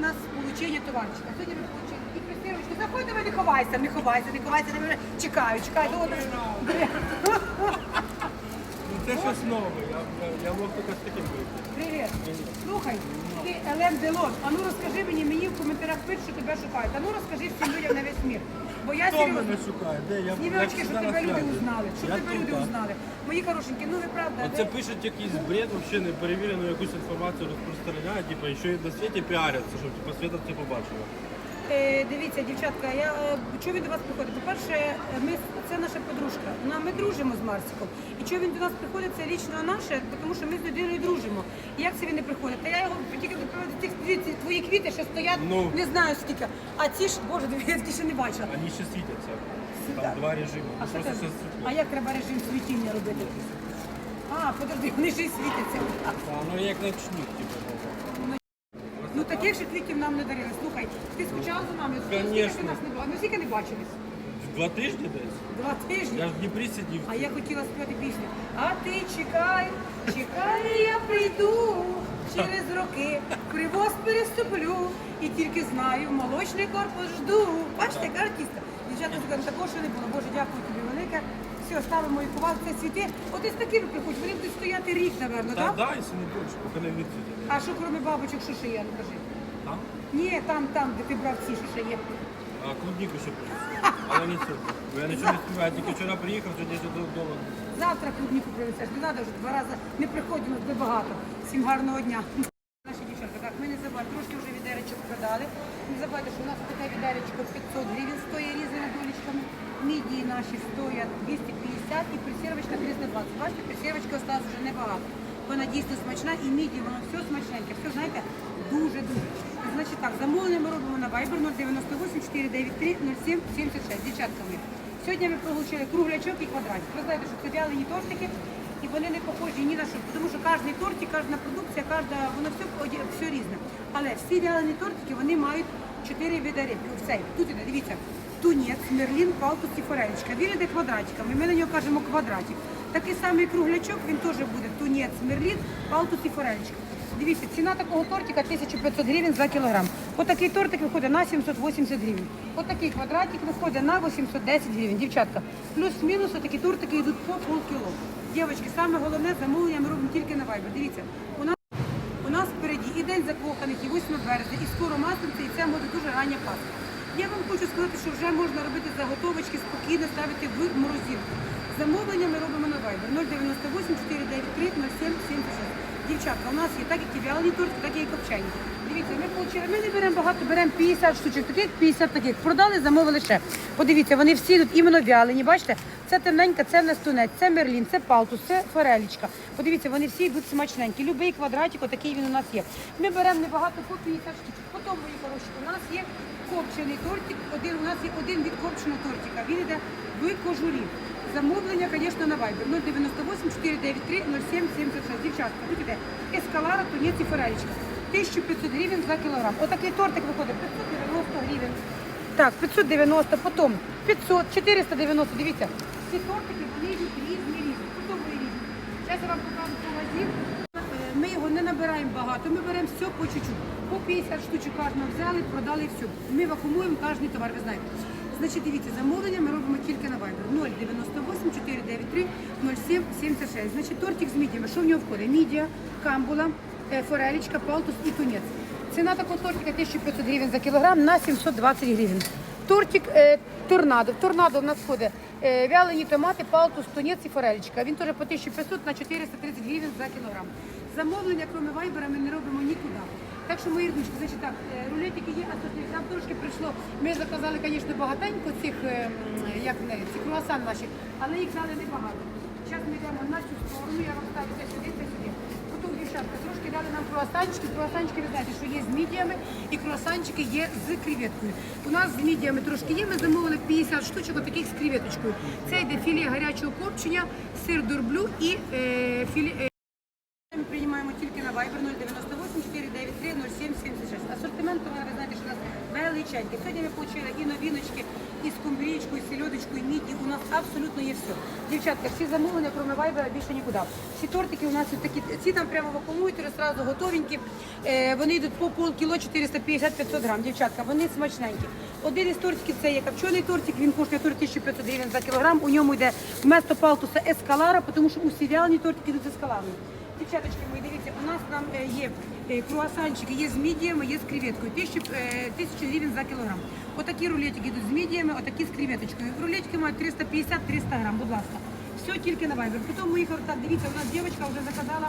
нас получення товарчика. Сьогодні ми получили і присирочки. Заходь давай, не ховайся, не ховайся, не ховайся, не ховайся. Чекаю, чекаю. Добре. Це щось нове. Я, мог тільки з таким вийти. Привіт. Слухай, ти Елен Делон, а ну розкажи мені, мені в коментарях пишуть, що тебе шукають. А ну розкажи всім людям на весь мір. Бо я Хто серйозно. мене шукає? Де я Знімечки, я щоб тебе люди узнали. Щоб Я тебе тут, люди узнали. Мої хорошенькі, ну ви правда. Оце ви- пишуть якийсь бред, взагалі не перевірену якусь інформацію розпространяють, типу, і ще й на світі піаряться, щоб типу, світа це побачила. Е, дивіться, дівчатка, я е, чого він до вас приходить? По-перше, ми це наша подружка. Ну, ми дружимо з Марсиком. І чого він до нас приходить, це лічно наше, тому що ми з людиною дружимо. І як це він не приходить? Та я його тільки ці твої квіти, що стоять, Ну. не знаю скільки. А ці ж, боже, дивіться, я ще не бачила. Вони ще світяться. Там два режими. А, Ну, просто це? все а як треба режим світіння робити? А, подожди, вони ще й світяться. А, ну як начнуть, типу. Ну. Ну таких ще квітів нам не дарили. Слухай, ти скучав за нами? Скільки Конечно. нас не було? Ми скільки не бачились? Два тижні десь? Два тижні. Я ж в Дніпрі сидів. А я хотіла співати пісню. А ти чекай, чекай, я прийду через роки, привоз переступлю і тільки знаю, молочний корпус жду. Бачите, яка артистка. Дівчата сказали, такого ще не було. Боже, дякую тобі. Все, ставимо і ховати це цвіти. От із такими приходять. Вони будуть стояти рік, напевно, Та так? да, якщо не більше, поки не відсвітять. А що крім бабочок, що ще є? Ну кажи. Там? Ні, там, там, де ти брав ці, що ще є. А клубніку ще принесу. Але не сьогодні. Бо я нічого не співаю, тільки вчора приїхав, сьогодні тут вдома. Завтра клубніку принесеш. Не треба вже два рази не приходимо, буде багато. Всім гарного дня. Наші дівчатка, так, ми не забуваємо, трошки вже відеречок продали. Не забувайте, що у нас таке відеречко 500 гривень стоїть різними долічками. Мідії наші стоять 250 і присірвочка 320. Бачите, присірвочки осталось вже небагато. Вона дійсно смачна і мідії, воно все смачненьке. Все, знаєте, дуже-дуже. Значить так, замовлення ми робимо на Viber 098 493 07 76. Дівчатка мої. Сьогодні ми отримали круглячок і квадратик. Ви знаєте, що це вялені тортики, і вони не похожі ні на що, тому що кожен тортик, кожна продукція, кожна, воно все, все різне. Але всі вялені тортики, вони мають чотири види рибки. Все, тут іде, дивіться, тунець, мерлін, палтус і форелечка. Він іде квадратиками, ми на нього кажемо квадратик. Такий самий круглячок, він теж буде тунець, мерлін, палтус і форелечка. Дивіться, ціна такого тортика 1500 гривень за кілограм. Отакий тортик виходить на 780 гривень. Отакий квадратик виходить на 810 гривень. Дівчатка, плюс-мінус такі тортики йдуть по полкіло. Дівчатки, саме головне замовлення ми робимо тільки на Viber. Дивіться, у нас у нас впереді і день закоханих, і 8 березня, і скоро масленці, і це буде дуже рання паска. Я вам хочу сказати, що вже можна робити заготовочки, спокійно ставити в морозилку. Замовлення ми робимо на Viber 098 493 07 76. Дівчатка, у нас є так, як і вялені торти, так і копчені. Дивіться, ми получили, ми не беремо багато, беремо 50 штучок таких, 50 таких. Продали, замовили ще. Подивіться, вони всі тут іменно вялені, бачите? Це темненька, це в нас тунець, це мерлін, це палтус, це форелічка. Подивіться, вони всі йдуть смачненькі. Любий квадратик, отакий він у нас є. Ми беремо небагато по 50 штучок. Потім, мої хороші, у нас є копчений тортик, один, у нас є один від копченого тортика. Він йде в кожурі. Замовлення, звісно, на Viber 098 493 07 76. Дівчатка, іде ескалара, тунець і форелічка. 1500 гривень за кілограм. Отакий тортик виходить 590 гривень. Так, 590, потім 500, 490, дивіться. Ці тортики, вони різні різні. Вони різні. Зараз я вам покажу. Е, Ми його не набираємо багато, ми беремо все по чуть-чуть. По 50 штучок кожного взяли, продали і все. Ми вакуумуємо кожен товар, ви знаєте. Значить, дивіться, замовлення ми робимо тільки на Viber 098 493 07 76. Значить, тортик з мідіями. Що в нього входить? Мідія, камбула, е, форелічка, палтус і тунець. Ціна такого тортика 1500 гривень за кілограм на 720 гривень. Тортик е, торнадо. Торнадо в нас входить е, вялені томати, палтус, тунець і форелічка. Він теж по 1500 на 430 гривень за кілограм. Замовлення, крім вайбера, ми не робимо нікуди. Так що, мої ріднички, значить так, е, рулетики є, а тут нам трошки прийшло. Ми заказали, звісно, багатенько цих, е, м, як не, ці круасан наші, але їх взяли небагато. Зараз ми йдемо на цю сторону, я вам ставлю це сюди, це сюди. Потім, дівчатка, трошки дали нам круасанчики. Круасанчики, ви знаєте, що є з мідіями і круасанчики є з креветкою. У нас з мідіями трошки є, ми замовили 50 штучок отаких з креветочкою. Це йде філе гарячого копчення, сир дурблю і е, е, ми приймаємо тільки на Viber 098 493 07 76. Асортимент товару, ви знаєте, що у нас смачненьке. Сьогодні ми отримали і новіночки, і скумбрічку, і сельодочку, і мідії. У нас абсолютно є все. Дівчатка, всі замовлення, крім вайбера, більше нікуди. Всі тортики у нас ось такі, ці там прямо вакуумують, одразу готовенькі. Е, вони йдуть по полкіло 450-500 грам. Дівчатка, вони смачненькі. Один із тортиків це є копчений тортик, він коштує 1500 гривень за кілограм. У ньому йде вместо палтуса ескалара, тому що усі вялені тортики йдуть з ескаларом. Дівчаточки мої, дивіться, у нас там е, є е, круасанчики, є з мідіями, є з креветкою. Тисячу, е, тисячу гривень за кілограм. Отакі рулетики йдуть з мідіями, отакі з креветочкою. Рулетики мають 350-300 грам, будь ласка. Все тільки на вайбер. Потім мої так, дивіться, у нас дівчинка вже заказала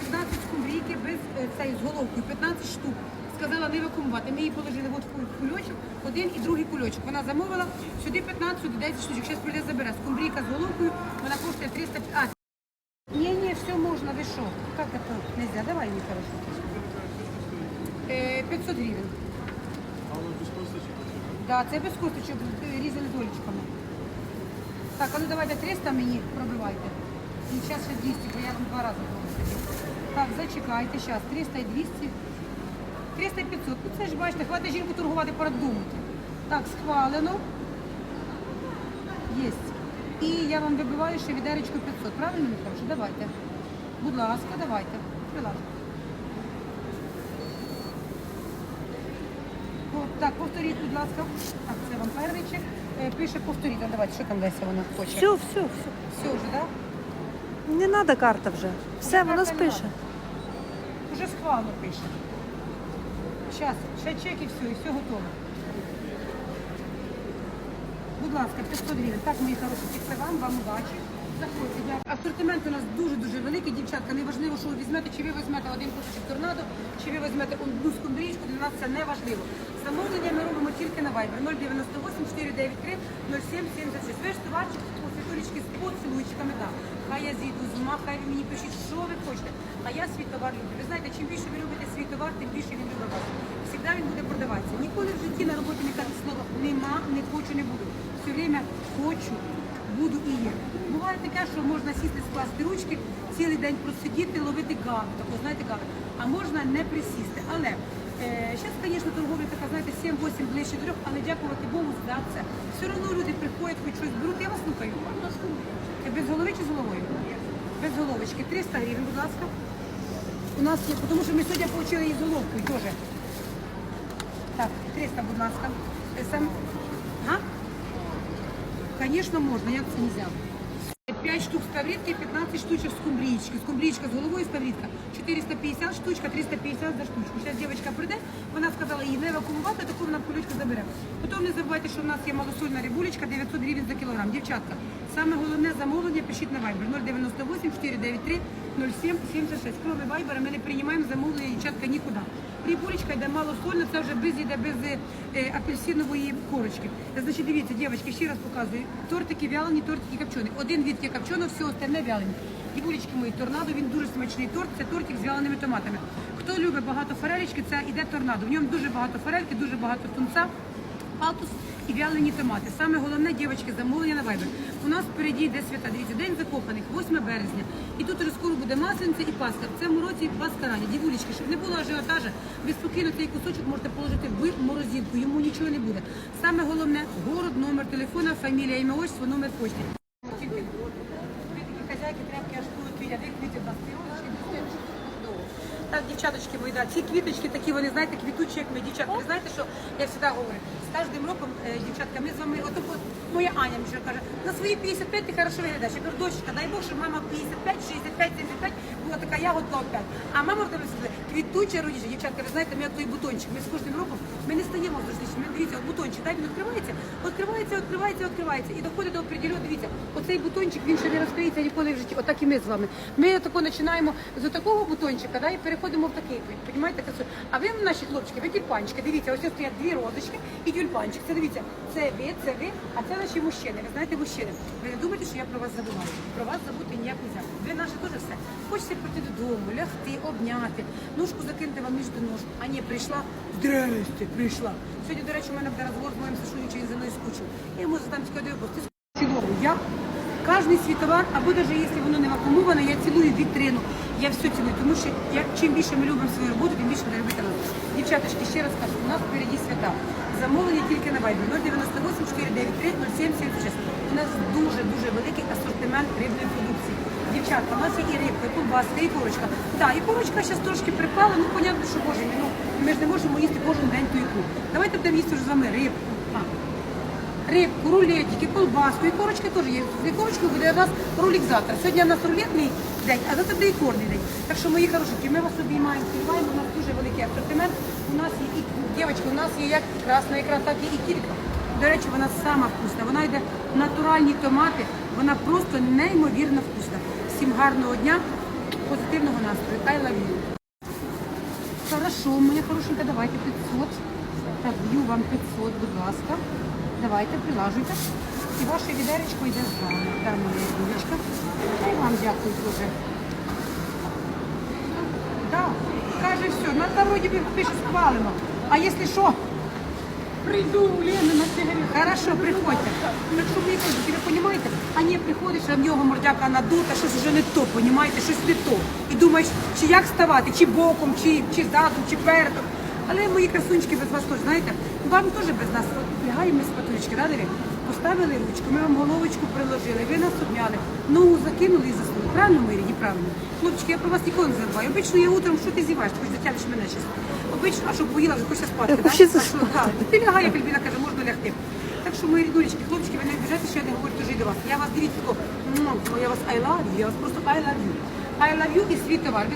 15 скумбрійки без цієї з головкою, 15 штук. Сказала не вакуумувати. Ми її положили от в кульочок, один і другий кульочок. Вона замовила сюди 15, сюди 10 штучок. Зараз прийде забере. Скумбрійка з головкою, вона коштує 300. А, можно, вы что? Как это нельзя? Давай, мне хорошо. Э, 500 гривен. А воно без косточок? Да, це без косточок е, різали долечками. Так, а ну давайте 300 мені пробивайте. І зараз ще 200, бо я вам два рази пробую. Так, зачекайте, зараз 300 і 200. 300 і 500. Ну це ж бачите, хватить жінку торгувати, продумати. Так, схвалено. Єсть. І я вам вибиваю ще відеречку 500. Правильно, Михайлович? Давайте. Будь ласка, давайте. Прилажте. О, Так, повторіть, будь ласка. Так, це вам первичок. Е, Пише повторіть. А давайте, що там Леся вона хоче? Все, все, все. Все вже, так? Не треба карта вже. Все, воно карта не спише. надо. Уже схвально пише. Зараз, ще чек і все, і все готово. Будь ласка, 500 гривень. Так, мої хороші, це вам, вам удачі. Заходьте. Асортимент у нас дуже-дуже великий, дівчатка. Неважливо, що ви візьмете, чи ви візьмете один кусочок торнадо, чи ви візьмете одну скумбрічку, для нас це не важливо. Замовлення ми робимо тільки на Viber 098 493 0776. Ви ж товарчик у світулечки з поцілуйчиками, так. Хай я зійду з ума, хай ви мені пишіть, що ви хочете. А я свій товар люблю. Ви знаєте, чим більше ви любите свій товар, тим більше він любить вас. Всегда він буде продаватися. Ніколи в житті на роботі не кажуть слово нема, не хочу, не буду. Все время хочу, буду і є. Буває таке, що можна сісти, скласти ручки, цілий день просидіти, ловити гаву, таку, знаєте, гаву. А можна не присісти. Але зараз, звісно, торговля така, знаєте, 7-8 ближче трьох, але дякувати Богу, здаться. Все одно люди приходять, хоч щось беруть. Я вас слухаю. Без голови чи з головою? Без головочки. 300 гривень, будь ласка. У нас є, тому що ми сьогодні отримали її з головкою теж. Так, 300, будь ласка. Е, Сам... А? Звісно, можна, як це не можна. 5 штук сковорідки, 15 штучок скумбрічки. Скумбрічка з головою сковорідка. 450 штучка, 350 за штучку. Зараз дівчинка прийде, вона сказала її не вакуумувати, таку вона кулючку забере. Потім не забувайте, що в нас є малосольна рибулечка 900 гривень за кілограм. Дівчатка, саме головне замовлення пишіть на Viber 098 493 07 76. Кроме Viber ми не приймаємо замовлення дівчатка нікуди. Рибулечка йде малосольна, це вже без йде без е, апельсинової корочки. Значить, дивіться, дівчатки, ще раз показую. Тортики вялені, тортики копчені. Один від є копчено, все остальне вялені. Дівулечки мої, торнадо, він дуже смачний торт, це тортик з вяленими томатами. Хто любить багато форелечки, це іде торнадо. В ньому дуже багато форельки, дуже багато тунца, палтус і вялені томати. Саме головне, дівчатки, замовлення на вайбер. У нас впереді йде свята. Дивіться, день закоханих, 8 березня. І тут уже скоро буде масленце і паска. В цьому році паска рані. Дівулечки, щоб не було ажіотажа, ви спокійно цей кусочок можете положити в морозилку. Йому нічого не буде. Саме головне город, номер телефона, фамілія, ім'я, отчество, номер почти. Хазяйки, тряпки аж будуть, я вас. Так, дівчаточки мої, да, ці квіточки такі, вони, знаєте, квітучі, як ми. Дівчатки, ви знаєте, що я завжди говорю, з кожним роком, е, дівчатка, ми з вами, от, от моя Аня мені каже, на свої 55 ти хорошо виглядаєш. Я кажу, дочка, дай Бог, щоб мама 55, 65, 75 була така ягодка опять. А мама в тебе сюди квітуча родича. Дівчатка, ви знаєте, ми як той бутончик. Ми з кожним роком ми не стаємо зручніше. Ми дивіться, от бутончик, дай він відкривається, відкривається, відкривається, відкривається. І доходить до определеного, дивіться, оцей бутончик, він ще не розкриється ніколи в житті. Отак і ми з вами. Ми тако починаємо з такого бутончика, да, і переходимо в такий. Понімаєте? А ви, наші хлопчики, ви тюльпанчики. Дивіться, ось стоять дві розочки і тюльпанчик. Це дивіться, це ви, це ви, а це наші мужчини. Ви знаєте, мужчини. Ви не думаєте, що я про вас забуваю? Про вас забути ніяк не можна. Ви наші теж все. Хочете прийти додому, лягти, обняти, ножку закинути вам між до ножку. А ні, прийшла, здрасте, прийшла. Сьогодні, до речі, у мене буде розговор з моїм Сашою, чи він за мною скучив. Я йому задам цікавий вопрос. Ти цілому, я? Кожний свій товар, або навіть якщо воно не вакуумоване, я цілую вітрину. Я все цілую, тому що як, чим більше ми любимо свою роботу, тим більше ми любите нас. Дівчаточки, ще раз кажу, у нас впереді свята. Замовлення тільки на вайбі 098 493 0776. У нас дуже-дуже великий асортимент рибної продукції. Дівчатка, у нас є і рибка, і колбаска, і курочка. Так, і курочка зараз трошки припала, ну понятно, що боже ну ми ж не можемо їсти кожен день ту ікру. Давайте будемо їсти з вами рибку. Рибку, рулетики, колбаску, і корочка теж є. З ікорочкою буде у нас рулік завтра. Сьогодні у нас рулетний день, а завтра буде ікорний день. Так що, мої хорошенькі, ми вас обіймаємо, співаємо, у нас дуже великий асортимент. У нас є і дівчатки, у нас є як красна ікра, так і кілька. До речі, вона сама вкусна. Вона йде натуральні томати, вона просто неймовірно вкусна. Всім гарного дня, позитивного настрою. I love. Хорошо, моя хорошенька, давайте 500. Так, б'ю вам 500, будь ласка. Давайте, прилажуйте. І ваше відеречко йде з вами. Да, моя дівчинка. І вам дякую дуже. Да, каже все, на дорогі пише схвалено. А якщо що, прийду у на сигарет. Хорошо, приходьте. Так що ви кажете, ви розумієте? А ні, приходиш, а в нього мордяка надута, щось вже не то, понімаєте, щось не то. І думаєш, чи як ставати, чи боком, чи, чи задом, чи передом. Але мої красунчики без вас теж, знаєте, вам теж без нас лягаємо з патулечки, да? Поставили ручку, ми вам головочку приложили, ви нас обняли, ногу закинули і заснули. Правильно, мої рідні, правильно? Хлопчики, я про вас ніколи не забуваю. Обично я утром, що ти зіваєш, хоч затягнеш мене зараз. Обично, а щоб поїла, вже хочеться спати, так? Хочеться А що, так? Ти лягай, як Альбіна каже, можна лягти. Так що, мої рідулечки, хлопчики, ви не обіжайте, що я не говорю дуже до вас. Я вас дивіться, тако, я вас I love you, я вас просто I love you. I love you і свій товар.